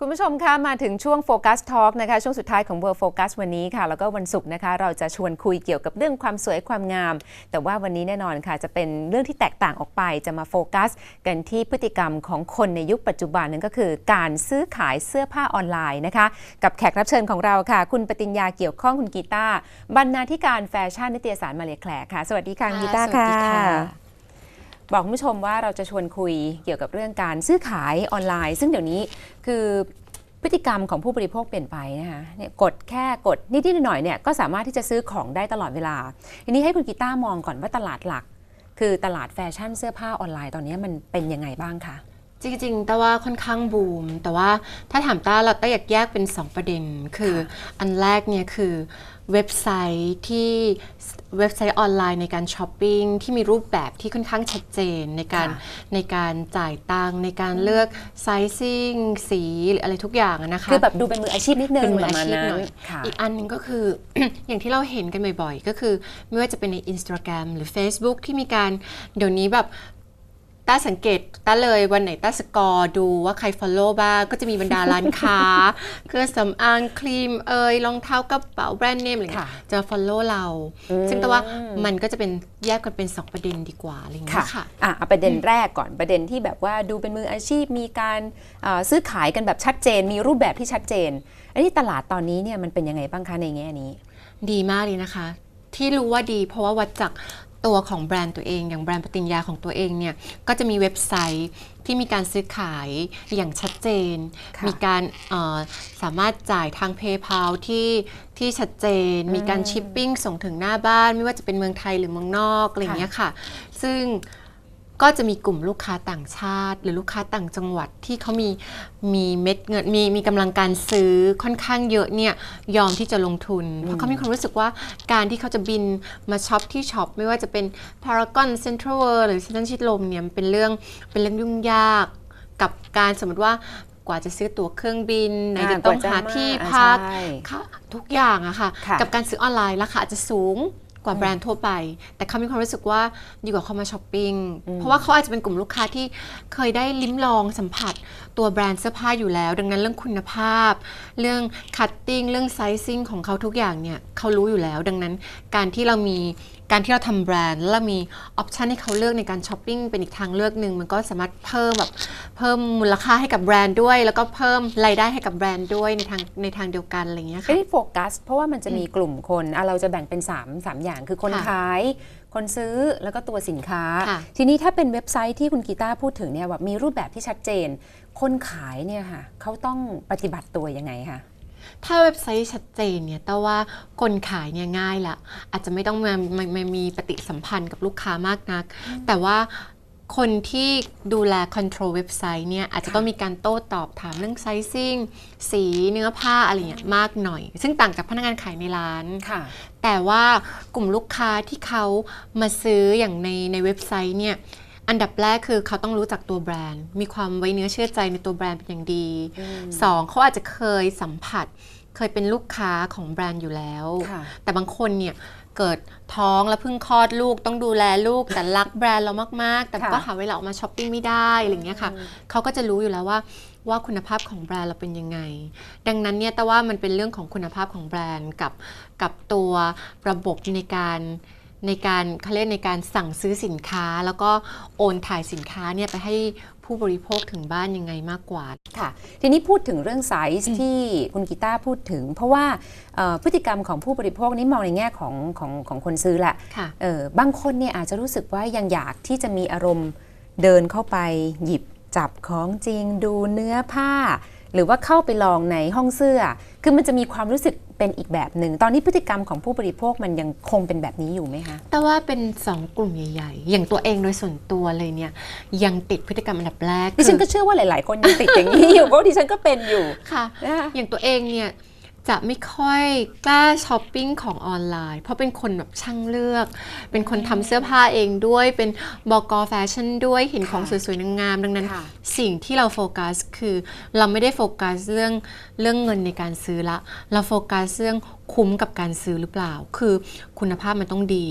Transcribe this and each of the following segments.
คุณผู้ชมคะมาถึงช่วงโฟกัสทอล์กนะคะช่วงสุดท้ายของ World Focus วันนี้ค่ะ แล้วก็วันศุกร์นะคะ เราจะชวนคุยเกี่ยวกับเรื่องความสวยความงาม แต่ว่าวันนี้แน่นอนค่ะ จะเป็นเรื่องที่แตกต่างออกไป จะมาโฟกัส กันที่พฤติกรรมของคนในยุคปัจจุบันนั่นก็คือ การซื้อขายเสื้อผ้าออนไลน์นะคะ กับแขกรับเชิญของเราค่ะ คุณปติญญาเกี่ยวข้องคุณกีตาร์บรรณาธิการแฟชั่นนิตยสารมาเลแคลร์ค่ะ สวัสดีค่ะกีตาร์ค่ะ บอกคุณผู้ชมว่าเราจะชวนคุยเกี่ยวกับเรื่องการซื้อขายออนไลน์ ซึ่งเดี๋ยวนี้คือพฤติกรรมของผู้บริโภคเปลี่ยนไปนะคะเนี่ยกดแค่กดนิดๆหน่อยๆเนี่ยก็สามารถที่จะซื้อของได้ตลอดเวลา ทีนี้ให้คุณกีต้ามองก่อนว่าตลาดหลัก คือตลาดแฟชั่นเสื้อผ้าออนไลน์ตอนนี้มันเป็นยังไงบ้างคะ จริงๆ แต่ว่าค่อนข้างบูม แต่ว่าถ้าถามต้าเราต้าอยากแยกเป็น 2 ประเด็น คืออันแรกเนี่ยคือเว็บไซต์ที่เว็บไซต์ออนไลน์ในการช้อปปิ้งที่มีรูปแบบที่ค่อนข้างชัดเจนในการค่ะในการจ่ายตังค์ในการเลือกไซซิ่งสีหรืออะไรทุกอย่างอะนะคะคือแบบดูเป็นมืออาชีพนิดนึงเป็นมือประอามาณชีพนั้นหน่อยค่ะอีกอันหนึงก็คือ อย่างที่เราเห็นกันบ่อยๆ ก็คือ ไม่ว่าจะเป็นใน Instagram หรือ Facebook ที่มีการเดี๋ยวนี้แบบ ต้าสังเกตต้าเลยวันไหนต้าสกอร์ดูว่าใคร Follow บ้างก็จะมีบรรดาร้านค้า เครื่องสำอางครีมเอยรองเท้ากระเป๋าแบรนด์เนมอะไรเงี้ยค่ะจะ Follow เราอืมซึ่งแต่ว่ามันก็จะเป็นแยกกันเป็น 2 ประเด็นดีกว่าอะไรเงี้ค่ะยค่ะอะเอาประเด็นแรกก่อนประเด็นที่แบบว่าดูเป็นมืออาชีพมีการเอ่อซื้อขายกันแบบชัดเจน มีรูปแบบที่ชัดเจนอันนี้ตลาดตอนนี้เนี่ยมันเป็นยังไงบ้างคะในแง่นี้ ดีมากเลยนะคะที่รู้ว่าดีเพราะว่าวัดจาก ตัวของแบรนด์ตัวเอง อย่างแบรนด์ปฏิญญาของตัวเองเนี่ยก็จะมีเว็บไซต์ที่มีการซื้อขายอย่างชัดเจนค่ะมีการเอ่อสามารถจ่ายทาง PayPal ที่ที่ชัดเจน มีการชิปปิ้งส่งถึงหน้าบ้าน ไม่ว่าจะเป็นเมืองไทยหรือเมืองนอกอะไรอย่างเงี้ยค่ะ ซึ่ง ก็จะมีกลุ่มลูกค้าต่างชาติ หรือลูกค้าต่างจังหวัดที่เขามีมีเม็ดเงินมีมีกำลังการซื้อค่อนข้างเยอะเนี่ยยอมที่จะลงทุน เพราะเขามีความรู้สึกว่าการที่เขาจะบินมาช็อปที่ช็อปไม่ว่าจะเป็น Paragon Central World หรือ Central ชิดลมเนี่ยมันเป็นเรื่องเป็นเรื่องยุ่งยากกับการสมมติว่ากว่าจะซื้อตั๋วเครื่องบินไหนอ่าจะต้องกว่าจะหามาที่อ่าพักใช่ค่ะทุกอย่างอะค่ะค่ะ กับการซื้อออนไลน์ราคาอาจจะสูง กว่าแบรนด์ทั่วไป แต่เขามีความรู้สึกว่าดีกว่าเขามาช้อปปิ้ง เพราะว่าเขาอาจจะเป็นกลุ่มลูกค้าที่เคยได้ลิ้มลองสัมผัสตัวแบรนด์เสื้อผ้าอยู่แล้ว ดังนั้นเรื่องคุณภาพ เรื่องคัตติ้งเรื่องไซซิ่งของเขาทุกอย่างเนี่ยเขารู้อยู่แล้ว ดังนั้นการที่เรามี การที่เราทำแบรนด์แล้วเรามีออปชันให้เขาเลือกในการช้อปปิ้งเป็นอีกทางเลือกหนึ่งมันก็สามารถเพิ่มแบบเพิ่มมูลค่าให้กับแบรนด์ด้วย แล้วก็เพิ่มรายได้ให้กับแบรนด์ด้วยในทางในทางเดียวกันอะไรอย่างเงี้ยค่ะ ไม่ได้โฟกัส เพราะว่ามันจะมีกลุ่มคนอะเราจะแบ่งเป็น3 3อย่างคือคนค่ะขาย คนซื้อแล้วก็ตัวสินค้า ค่ะทีนี้ถ้าเป็นเว็บไซต์ที่คุณกีตาร์พูดถึงเนี่ยแบบมีรูปแบบที่ชัดเจน คนขายเนี่ยค่ะเขาต้องปฏิบัติตัวยังไงคะ ถ้าเว็บไซต์ชัดเจนเนี่ยแต่ว่าคนขายเนี่ยง่ายละอาจจะไม่ต้องมามามามีปฏิสัมพันธ์กับลูกค้ามากนัก แต่ว่าคนที่ดูแลคอนโทรลเว็บไซต์เนี่ยอาจจะต้องมีการโต้ตอบถามเรื่องไซซิ่งสีเนื้อผ้าอะไรเงี้ยมากหน่อย ซึ่งต่างจากพนักงานขายในร้าน ค่ะ แต่ว่ากลุ่มลูกค้าที่เขามาซื้ออย่างในในเว็บไซต์เนี่ย อันดับแรกคือเขาต้องรู้จักตัวแบรนด์ มีความไว้เนื้อเชื่อใจในตัวแบรนด์เป็นอย่างดีสองเขาอาจจะเคยสัมผัส เคยเป็นลูกค้าของแบรนด์อยู่แล้วค่ะแต่บางคนเนี่ยเกิดท้องแล้วเพิ่งคลอดลูกต้องดูแลลูกแต่รักแบรนด์เรามากๆ แต่ค่ะก็หาเวลาออกมาช้อปปิ้งไม่ได้อะไรอย่างเงี้ยค่ะเขาก็จะรู้อยู่แล้วว่าว่าคุณภาพของแบรนด์เราเป็นยังไง ดังนั้นเนี่ยแต่ว่ามันเป็นเรื่องของคุณภาพของแบรนด์กับกับตัวระบบในการ ในการเขาเรียกในการสั่งซื้อสินค้า แล้วก็โอนถ่ายสินค้าเนี่ยไปให้ผู้บริโภคถึงบ้านยังไงมากกว่าค่ะทีนี้พูดถึงเรื่องไซส์ที่คุณกีตาร์พูดถึง เพราะว่าเอ่อพฤติกรรมของผู้บริโภคนี่มองในแง่ของของของคนซื้อแหละค่ะเออบางคนเนี่ยอาจจะรู้สึกว่ายังอยากที่จะมีอารมณ์เดินเข้าไปหยิบจับของจริงดูเนื้อผ้า หรือว่าเข้าไปลองในห้องเสื้อ คือมันจะมีความรู้สึกเป็นอีกแบบหนึ่ง ตอนนี้พฤติกรรมของผู้บริโภคมันยังคงเป็นแบบนี้อยู่ไหมคะ แต่ว่าเป็น 2 กลุ่มใหญ่ๆ อย่างตัวเองโดยส่วนตัวเลยเนี่ย ยังติดพฤติกรรมอันดับแรกดิฉันคืก็เชื่อว่าหลาย ๆ คนยังติดอย่างนี้อยู่เพราะดิฉันก็เป็นอยู่ค่ะนะคะอย่างตัวเองเนี่ย จะไม่ค่อยกล้าช้อปปิ้งของออนไลน์ เพราะเป็นคนแบบช่างเลือก เป็นคนทำเสื้อผ้าเองด้วย เป็นบอกอแฟชั่นด้วย เห็นของค่ะสวยๆงามๆดังนั้นค่ะสิ่งที่เราโฟกัสคือเราไม่ได้โฟกัสเรื่อง เรื่องเงินในการซื้อละ เราโฟกัสเรื่องคุ้มกับการซื้อหรือเปล่า คือคุณภาพมันต้องดี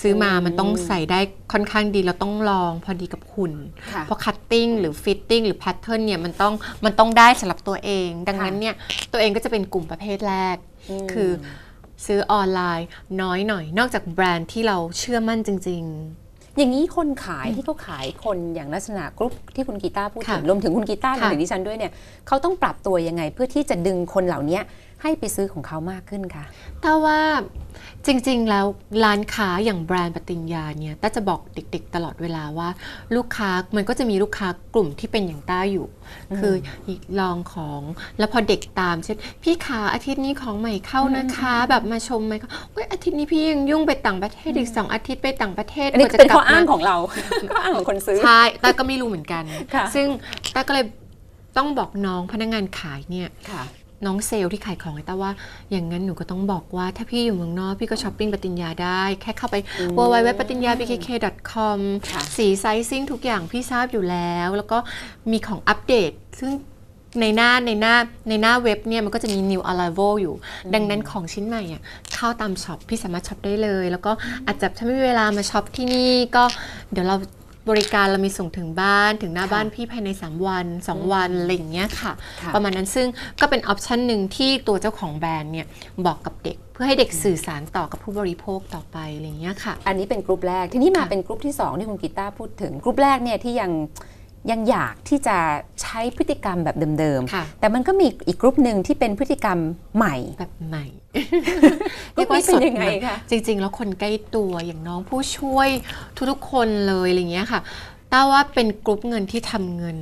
ซื้อมามันต้องใส่ได้ค่อนข้างดีเราต้องลองพอดีกับหุ่นค่ะเพราะคัตติ้งหรือฟิตติ้งหรือแพทเทิร์นเนี่ยมันต้องมันต้องได้สำหรับตัวเอง ดังนั้นเนี่ยตัวเองก็จะเป็นกลุ่มประเภทแรกมคือซื้อออนไลน์น้อยหน่อย นอกจากแบรนด์ที่เราเชื่อมั่นจริง อย่างนี้คนขายที่เขาขายคนอย่างลักษณะกรุ๊ปที่คุณกีตาร์พูดถึงค่ะรวมถึงคุณกีตาร์รวค่ะมถึงดิฉันด้วยเนี่ยเขาต้องปรับตัวยังไงเพื่อที่จะดึงคนเหล่านี้ ให้ไปซื้อของเขามากขึ้นค่ะๆแต่ว่าจริงๆ แล้วร้านค้าอย่างแบรนด์ปฏิญญาเนี่ยต้าจะบอกเด็กๆ ตลอดเวลาว่า ลูกค้ามันก็จะมีลูกค้ากลุ่มที่เป็นอย่างต้าอยู่ คือลองของแล้วพอเด็กตามเช่นพี่ขาอาทิตย์นี้ของใหม่เข้านะคะ แบบมาชมไหมคะเอ้ยอาทิตย์นี้พี่ยังยุ่งไปต่างประเทศอีกสองอาทิตย์ไปต่างประเทศอันนี้กว่าจะเป็นกลัข้อบอ้างมาของเราข้ออ้างของคนซื้อใช่ต้าก็ไม่รู้เหมือนกันค่ะซึ่งต้าก็เลยต้องบอกน้องพนักงานขายเนี่ยค่ะ น้องเซลล์ที่ขายของให้ต้าว่า อย่างนั้นหนูก็ต้องบอกว่า ถ้าพี่อยู่เมืองนอกพี่ก็ช้อปปิ้งปฏิญญาได้ แค่เข้าไป w w w ปฏิญญา bkk com ค่ะสีไซซิ่งทุกอย่างพี่ทราบอยู่แล้ว แล้วก็มีของอัปเดต ซึ่งในหน้าในหน้าในหน้าเว็บเนี่ยมันก็จะมี new arrival อยู่ ดังนั้นของชิ้นใหม่อะเข้าตามช็อปพี่สามารถช็อปได้เลย แล้วก็อาจจะถ้าไม่มีเวลามาช็อปที่นี่ก็เดี๋ยวเรา บริการเรามีส่งถึงบ้านถึงหน้าค่ะบ้านพี่ภายใน 3 วัน 2 วันอะไรอย่างเงี้ยค่ะค่ะ ประมาณนั้นซึ่งก็เป็นออปชันหนึ่งที่ตัวเจ้าของแบรนด์เนี่ยบอกกับเด็ก เพื่อให้เด็กสื่อสารต่อกับผู้บริโภคต่อไปอะไรอย่างเงี้ยค่ะ อันนี้เป็นกลุ่มแรกทีนี้มาค่ะเป็นกลุ่มที่2ที่คุณกีตาร์พูดถึงกลุ่มแรกเนี่ยที่ยัง ยังอยากที่จะใช้พฤติกรรมแบบเดิมค่ะๆแต่มันก็มีอีกกลุ่มหนึ่งที่เป็นพฤติกรรมใหม่แบบใหม่กลุ่มนี้เป็นยังไงคะจริง ๆ แล้วคนใกล้ตัวอย่างน้องผู้ช่วยทุกๆคนเลยอะไรอย่างเงี้ยค่ะต้าว่าเป็นกลุ่มเงินที่ทำเงิน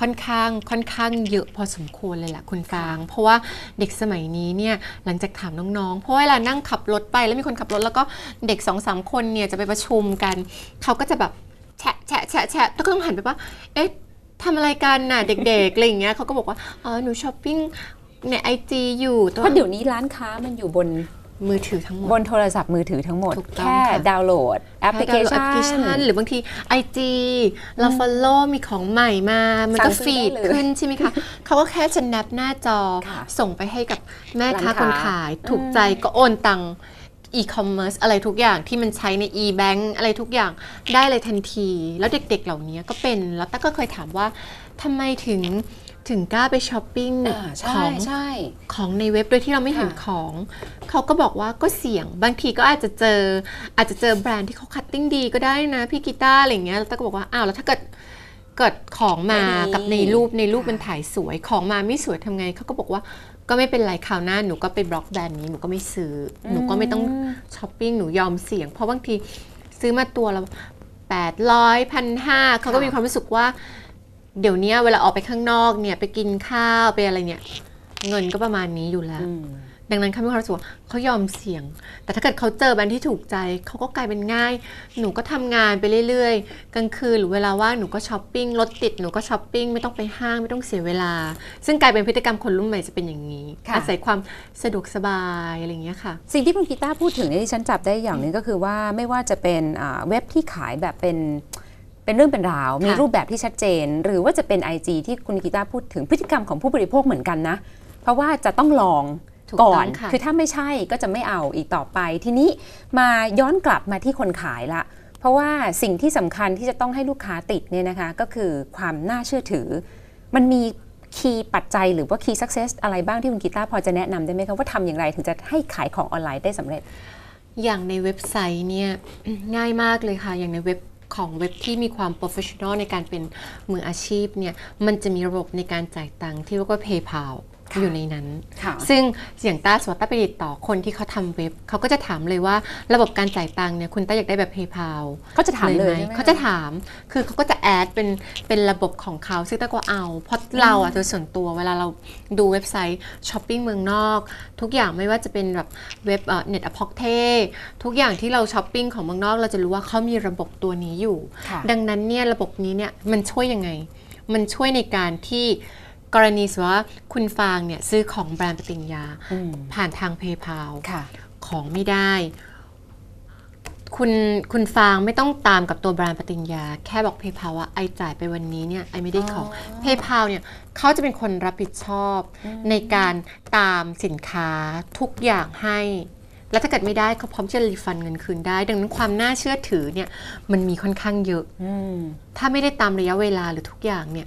ค่อนข้างค่อนข้างเยอะพอสมควรเลยแหละคุณฟาง เพราะว่าเด็กสมัยนี้เนี่ยหลังจากถามน้องๆ เพราะว่าเวลานั่งขับรถไปแล้วมีคนขับรถแล้วก็เด็กสองสามคนเนี่ยจะไปประชุมกัน เขาก็จะแบบ แฉะแฉะแฉะแฉะแล้วก็ต้องหันไปว่า เอ๊ะทำอะไรกันน่ะเด็กๆอะไรอย่างเงี้ยเขาก็บอกว่าอ๋อหนูช้อปปิ้งในไอจีอยู่แต่เพราะเดี๋ยวนี้ร้านค้ามันอยู่บนมือถือทั้งหมดบนโทรศัพท์มือถือทั้งหมด ถูกต้องแค่ค่ะ ดาวน์โหลดแอปพลิเคชัแอปพลิเคชัน นหรือบางที IG เรา follow มีของใหม่มา มันก็สั่งซื้ฟีอดได้เลยขึ้นใช่ไหมคะ เขาก็แค่จะแนบหน้าจอ ค่ะส่งไปให้กับแม่ค้าร้านคค้านขาย ถูกใจก็โอนตัง e-commerce อะไรทุกอย่างที่มันใช้ใน e-bank อะไรทุกอย่างได้เลยทันที แล้วเด็กๆเหล่านี้ก็เป็น แล้วต้าก็เคยถามว่าทำไมถึงถึงกล้าไปช้อปปิ้งอ่าขใช่องใช่ของในเว็บโดยที่เราไม่เห็นค่ะของ เขาก็บอกว่าก็เสี่ยงบางทีก็อาจจะเจอ อาจจะเจอแบรนด์ที่เขาคัตติ้งดีก็ได้นะพี่กีตาร์อะไรอย่างเงี้ยแล้วต้าก็บอกว่าอ้าวแล้วถ้าเกิดเกิดของมาไม่ดีกับในรูปในรูปค่ะมันถ่ายสวยของมาไม่สวยทำไงเขาก็บอกว่า ก็ไม่เป็นไรคราวหน้าหนูก็ไปบล็อกแบรนด์นี้หนูก็ไม่ซื้ออหนูก็ไม่ต้องช้อปปิ้งหนูยอมเสี่ยง เพราะบางทีซื้อมาตัวละแปดร้อยพันห้าเขาก็มีความรู้สึกว่า เดี๋ยวเนี้ยเวลาออกไปข้างนอกเนี่ยไปกินข้าวไปอะไรเนี่ย เงินก็ประมาณนี้อยู่แล้ว อืม ดังนั้นเขามีความรู้สึกว่าเขายอมเสี่ยง แต่ถ้าเกิดเขาเจอแบรนด์ที่ถูกใจเขาก็กลายเป็นง่าย หนูก็ทำงานไปเรื่อยๆ กลางคืนหรือเวลาว่างหนูก็ช้อปปิ้งรถติดหนูก็ช้อปปิ้งไม่ต้องไปห้างไม่ต้องเสียเวลา ซึ่งกลายเป็นพฤติกรรมคนรุ่นใหม่จะเป็นอย่างนี้ค่ะอาศัยความสะดวกสบายอะไรอย่างเงี้ยค่ะ สิ่งที่คุณกีตาร์พูดถึงเนี่ยที่ฉันจับได้อย่างหนึงก็คือว่าไม่ว่าจะเป็นอ่าเว็บที่ขายแบบเป็นเป็นเรื่องเป็นราว มีรูปแบบที่ชัดเจน หรือว่าจะเป็น IG ที่คุณกีตาร์พูดถึงพฤติกรรมของผู้บริโภคเหมือนกันนะ เพราะว่าจะต้องลองถู กก่ต้ออนงค่ะคือถ้าไม่ใช่ก็จะไม่เอาอีกต่อไป ทีนี้มาย้อนกลับมาที่คนขายละ เพราะว่าสิ่งที่สำคัญที่จะต้องให้ลูกค้าติดเนี่ยนะคะ ก็คือความน่าเชื่อถือ มันมีคีย์ปัจจัยหรือว่าคีย์ success อะไรบ้างที่คุณกีตาร์พอจะแนะนำได้ไหมคะว่าทำอย่างไรถึงจะให้ขายของออนไลน์ได้สำเร็จ อย่างในเว็บไซต์เนี่ยง่ายมากเลยค่ะ อย่างในเว็บของเว็บที่มีความ professional ในการเป็นมืออาชีพเนี่ยมันจะมีระบบในการจ่ายตังค์ที่เรียกว่า PayPal ค่ะ อยู่ในนั้นค่ะซึ่งอย่างต้าสมมติต้าไปติดต่อคนที่เขาทำเว็บ เขาก็จะถามเลยว่าระบบการจ่ายตังค์เนี่ยคุณต้าอยากได้แบบ PayPal เขาจะถามเลยไหใช่ไหมเขาจะถาม คือเขาก็จะแอดเป็นเป็นระบบของเขาซึ่งต้าก็เอา เพราะเราอะโดยส่วนตัวเวลาเราดูเว็บไซต์ช้อปปิ้งเมืองนอก ทุกอย่างไม่ว่าจะเป็นแบบเว็บเน็ตอพอกเททุกอย่างที่เราช้อปปิ้งของเมืองนอก เราจะรู้ว่าเขามีระบบตัวนี้อยู่ค่ะดังนั้นเนี่ยระบบนี้เนี่ยมันช่วยยังไง มันช่วยในการที่ กรณีสมมติว่าคุณฟางเนี่ยซื้อของแบรนด์ปฏิญญาอืมผ่านทาง PayPal ค่ะของไม่ได้ คุณคุณฟางไม่ต้องตามกับตัวแบรนด์ปฏิญญา แค่บอก PayPal ว่าไอจ่ายไปวันนี้เนี่ยไอไม่ได้ของ PayPal เนี่ยเขาจะเป็นคนรับผิดชอบในการตามสินค้าทุกอย่างให้แล้วถ้าเกิดไม่ได้เขาพร้อมที่จะรีฟันเงินคืนได้ ดังนั้นความน่าเชื่อถือเนี่ยมันมีค่อนข้างเยอะอืมถ้าไม่ได้ตามระยะเวลาหรือทุกอย่างเนี่ย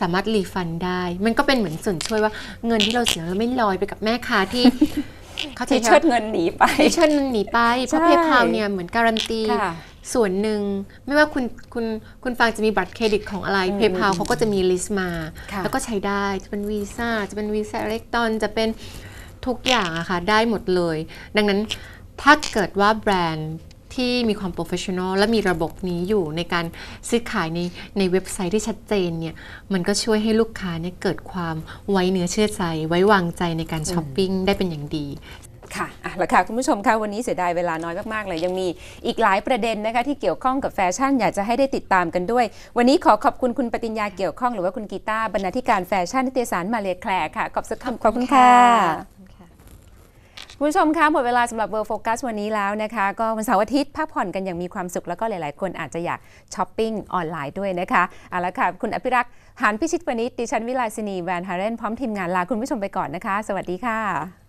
สามารถรีฟันได้ มันก็เป็นเหมือนส่วนช่วยว่าเงินที่เราเสียเราไม่ลอยไปกับแม่ค้าที่ เขาจะที่เชิดเงินหนีไป ที่เชิดเงินหนีไป เพราะใช่เพย์พาเนี่ยเหมือนการันตีค่ะส่วนหนึ่งไม่ว่าคุณคุณคุณฟังจะมีบัตรเครดิตของอะไรอืมเพย์พาเขาก็จะมีลิสต์มาค่ะแล้วก็ใช้ได้จะเป็นวีซ่าจะเป็นวีซ่าเล็กตอนจะเป็นทุกอย่างอะค่ะได้หมดเลย ดังนั้นถ้าเกิดว่าแบรนด์ ที่มีความโปรเฟชชั่นอลและมีระบบนี้อยู่ในการซื้อขายในในเว็บไซต์ที่ชัดเจนเนี่ยมันก็ช่วยให้ลูกค้าเนี่ยเกิดความไว้เนื้อเชื่อใจ ไว้วางใจในการช้อปปิ้งได้เป็นอย่างดีค่ะอะแล้วค่ะ คุณผู้ชมคะวันนี้เสียดายเวลาน้อยมาก ๆ เลย ยังมีอีกหลายประเด็นนะคะที่เกี่ยวข้องกับแฟชั่น อยากจะให้ได้ติดตามกันด้วย วันนี้ขอขอบคุณคุณปฏิญญาเกี่ยวข้องหรือว่าคุณกีตาร์บรรณาธิการแฟชั่นนิตยสารมาเลแคลร์ค่ะ ขอบคุณขอบคุณค่ะ คุณผู้ชมคะหมดเวลาสำหรับเวิร์โฟกัสวันนี้แล้วนะคะ ก็วันเสาร์อาทิตย์พักผ่อนกันอย่างมีความสุขแล้วก็หลาย ๆ คนอาจจะอยากช้อปปิ้งออนไลน์ด้วยนะคะเอาละค่ะ คุณอภิรักษ์หานพิชิตวณิชดิฉันวิลาสินีแวนฮาเรนพร้อมทีมงานลาคุณผู้ชมไปก่อนนะคะ สวัสดีค่ะ